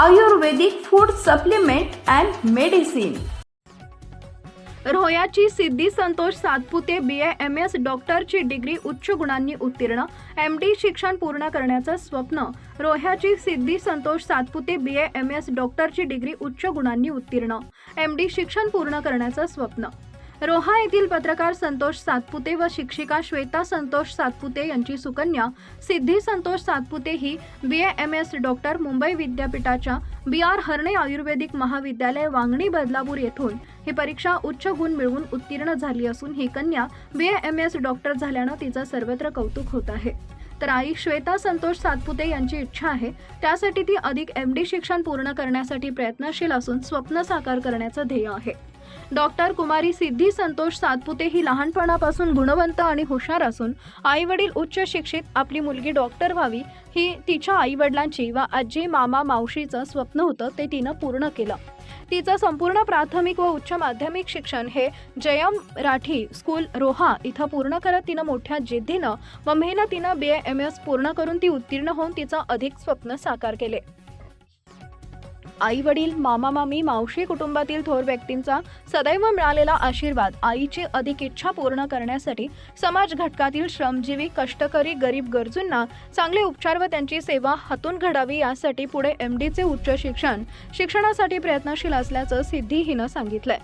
Ayurvedic food supplement and medicine. रोह्याची Siddhi Santosh Satpute B A M S डॉक्टरची degree उच्च गुणांनी उत्तीर्ण M D शिक्षण पूर्ण करण्याचं स्वप्न. रोह्याची Siddhi Santosh Satpute B A M S डॉक्टरची डिग्री उच्च गुणांनी उत्तीर्ण एम डी शिक्षण पूर्ण करण्याचं स्वप्न. रोहा येथील पत्रकार संतोष सातपुते व शिक्षिका श्वेता संतोष सातपुते यांची सुकन्या सिद्धी संतोष सातपुते ही B M S doctor Mumbai विद्यापीठाच्या बी आर हरणे आयुर्वेदिक महाविद्यालय वांगणी बदलापूर येथून ही परीक्षा उच्च गुण मिळवून उत्तीर्ण झाली असून ही कन्या बी एम एस डॉक्टर झाल्यानं तिचं सर्वत्र कौतुक होत आहे. तर आई श्वेता संतोष सातपुते यांची इच्छा आहे त्यासाठी ती अधिक एम डी शिक्षण पूर्ण करण्यासाठी प्रयत्नशील असून स्वप्न साकार करण्याचं ध्येय आहे. डॉक्टर कुमारी सिद्धी संतोष सातपुते ही लहानपणापासून गुणवंत आणि हुशार असून आईवडील उच्च शिक्षित आपली मुलगी डॉक्टर व्हावी ही तिच्या आईवडिलांची व आजी मामा मावशीचं स्वप्न होतं ते तिनं पूर्ण केलं. तिचं संपूर्ण प्राथमिक व उच्च माध्यमिक शिक्षण हे जयम राठी स्कूल रोहा इथं पूर्ण करत तिनं मोठ्या जिद्दीनं व मेहनतीनं बी एम एस पूर्ण करून ती उत्तीर्ण होऊन तिचं अधिक स्वप्न साकार केले. आई वडील मामा मामी मावशी कुटुंबातील थोर व्यक्तींचा सदैव मिळालेला आशीर्वाद आईची अधिक इच्छा पूर्ण करण्यासाठी समाज घटकातील श्रमजीवी कष्टकरी गरीब गरजूंना चांगले उपचार व त्यांची सेवा हातून घडावी यासाठी पुढे एम डीचे उच्च शिक्षण शिक्षणासाठी प्रयत्नशील असल्याचं सिद्धी हिनं सांगितलंय.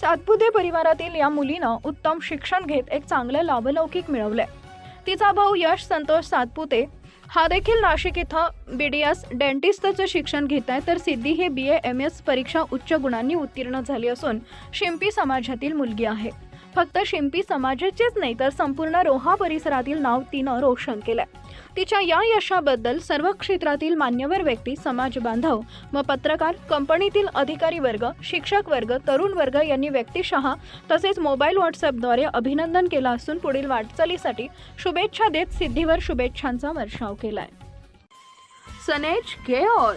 सातपुते परिवारातील या मुलीनं उत्तम शिक्षण घेत एक चांगलं लाभलौकिक मिळवलंय. तिचा भाऊ यश संतोष सातपुते हा देखील नाशिक इथं बी डी एस डेंटिस्टचं शिक्षण घेत आहे. तर सिद्धी हे बी ए एम एस परीक्षा उच्च गुणांनी उत्तीर्ण झाली असून शिंपी समाजातील मुलगी आहे. फक्त शिंपी समाजाचेच नाही तर संपूर्ण रोहा परिसरातील नाव तिनं रोशन केलंय. तिच्या या यशाबद्दल सर्व क्षेत्रातील मान्यवर व्यक्ती समाज बांधव व पत्रकार कंपनीतील अधिकारी वर्ग शिक्षक वर्ग तरुण वर्ग यांनी व्यक्तिशः तसेच मोबाईल व्हॉट्सअपद्वारे अभिनंदन केलं असून पुढील वाटचालीसाठी शुभेच्छा देत सिद्धीवर शुभेच्छांचा वर्षाव केलाय. सनेज care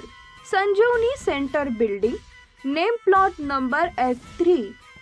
Sanjivani centre building name plot number S three.